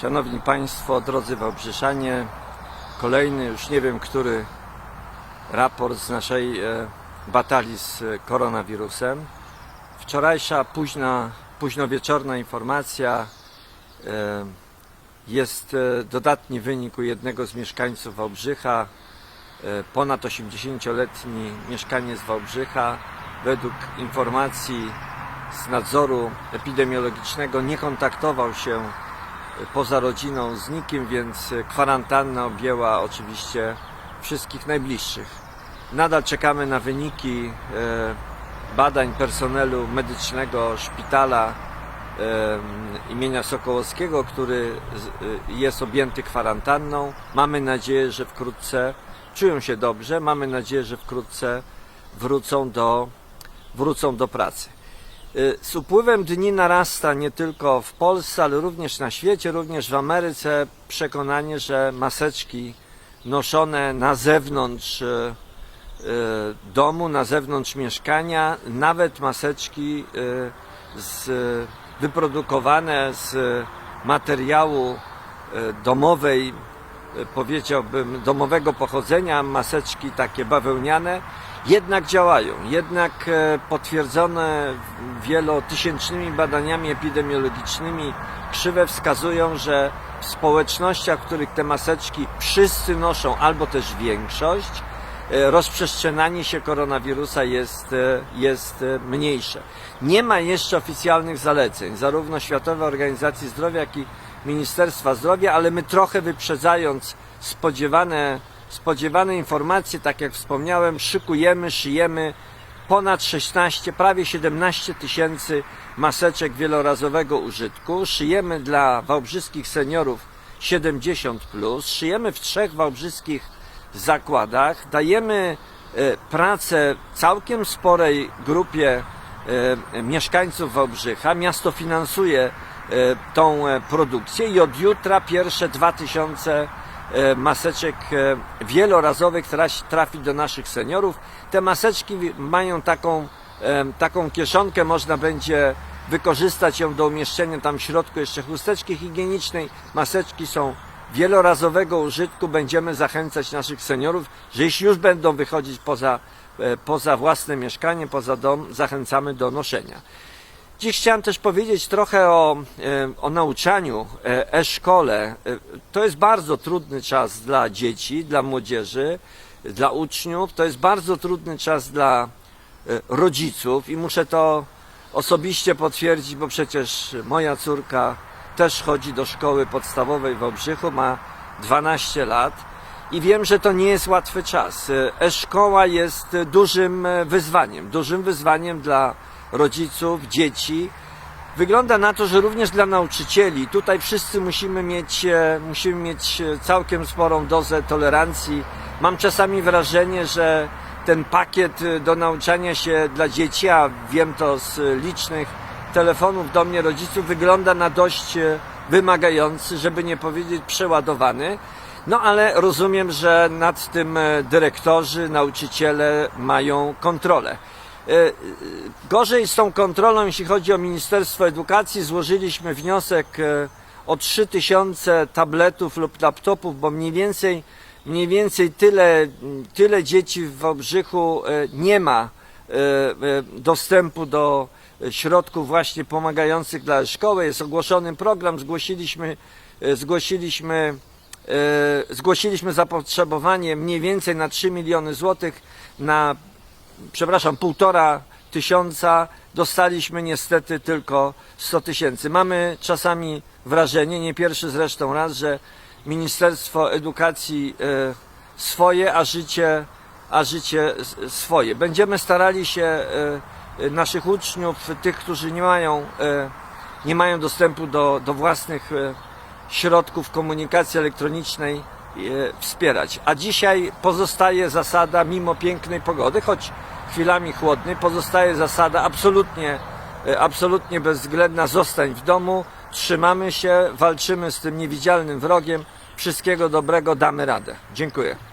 Szanowni Państwo, drodzy Wałbrzyszanie, kolejny, już nie wiem który, raport z naszej e, batalii z koronawirusem. Wczorajsza późna, późnowieczorna informacja e, jest e, dodatni wynik u jednego z mieszkańców Wałbrzycha, ponad 80-letni mieszkaniec Wałbrzycha. Według informacji z nadzoru epidemiologicznego nie kontaktował się poza rodziną z nikim, więc kwarantanna objęła oczywiście wszystkich najbliższych. Nadal czekamy na wyniki e, badań personelu medycznego szpitala e, imienia Sokołowskiego, który e, jest objęty kwarantanną. Mamy nadzieję, że wkrótce czują się dobrze. Mamy nadzieję, że wkrótce wrócą do, wrócą do pracy. Y, Z upływem dni narasta nie tylko w Polsce, ale również na świecie, również w Ameryce przekonanie, że maseczki noszone na zewnątrz y, y, domu, na zewnątrz mieszkania, nawet maseczki z, wyprodukowane z materiału domowej, powiedziałbym, domowego pochodzenia, maseczki takie bawełniane, jednak działają. Jednak e, potwierdzone wielotysięcznymi badaniami epidemiologicznymi krzywe wskazują, że w społecznościach, w których te maseczki wszyscy noszą, albo też większość, e, rozprzestrzenianie się koronawirusa jest, e, jest mniejsze. Nie ma jeszcze oficjalnych zaleceń, zarówno Światowej Organizacji Zdrowia, jak i Ministerstwa Zdrowia, ale my trochę wyprzedzając spodziewane, spodziewane informacje, tak jak wspomniałem, szykujemy, szyjemy ponad 16, prawie 17 tysięcy maseczek wielorazowego użytku. Szyjemy dla wałbrzyskich seniorów 70+, plus. szyjemy w trzech wałbrzyskich zakładach, dajemy e, pracę całkiem sporej grupie e, mieszkańców Wałbrzycha. Miasto finansuje tą e, produkcję i od jutra pierwsze 2000 e, maseczek e, wielorazowych trafi- do naszych seniorów. Te maseczki mają taką, e, taką kieszonkę, można będzie wykorzystać ją do umieszczenia tam w środku jeszcze chusteczki higienicznej. Maseczki są wielorazowego użytku. Będziemy zachęcać naszych seniorów, że jeśli już będą wychodzić poza, e, poza własne mieszkanie, poza dom, zachęcamy do noszenia. Dziś chciałem też powiedzieć trochę o, e, o nauczaniu, e, e-szkole. E, To jest bardzo trudny czas dla dzieci, dla młodzieży, dla uczniów. To jest bardzo trudny czas dla rodziców i muszę to osobiście potwierdzić, bo przecież moja córka też chodzi do szkoły podstawowej w Wałbrzychu, ma 12 lat i wiem, że to nie jest łatwy czas. E-szkoła jest dużym wyzwaniem, dużym wyzwaniem dla rodziców, dzieci. Wygląda na to, że również dla nauczycieli. Tutaj wszyscy musimy mieć, e, musimy mieć e, całkiem sporą dozę tolerancji. Mam czasami wrażenie, że ten pakiet e, do nauczania się dla dzieci, a wiem to z licznych telefonów do mnie rodziców, wygląda na dość wymagający, żeby nie powiedzieć przeładowany. No ale rozumiem, że nad tym dyrektorzy, nauczyciele mają kontrolę. E, e, Gorzej z tą kontrolą, jeśli chodzi o Ministerstwo Edukacji. Złożyliśmy wniosek e, o 3000 tabletów lub laptopów, bo mniej więcej, mniej więcej tyle, tyle dzieci w Wałbrzychu nie ma dostępu do środków właśnie pomagających dla szkoły. Jest ogłoszony program, zgłosiliśmy, zgłosiliśmy zgłosiliśmy zapotrzebowanie mniej więcej na 3 miliony złotych na przepraszam, półtora tysiąca, dostaliśmy niestety tylko 100 tysięcy. Mamy czasami wrażenie, nie pierwszy zresztą raz, że Ministerstwo Edukacji e, swoje, a życie, a życie swoje. Będziemy starali się e, naszych uczniów, tych, którzy nie mają, e, nie mają dostępu do, do własnych środków komunikacji elektronicznej wspierać. A dzisiaj pozostaje zasada, mimo pięknej pogody, choć chwilami chłodnej, pozostaje zasada absolutnie, e, absolutnie bezwzględna, zostań w domu, trzymamy się, walczymy z tym niewidzialnym wrogiem, wszystkiego dobrego, damy radę. Dziękuję.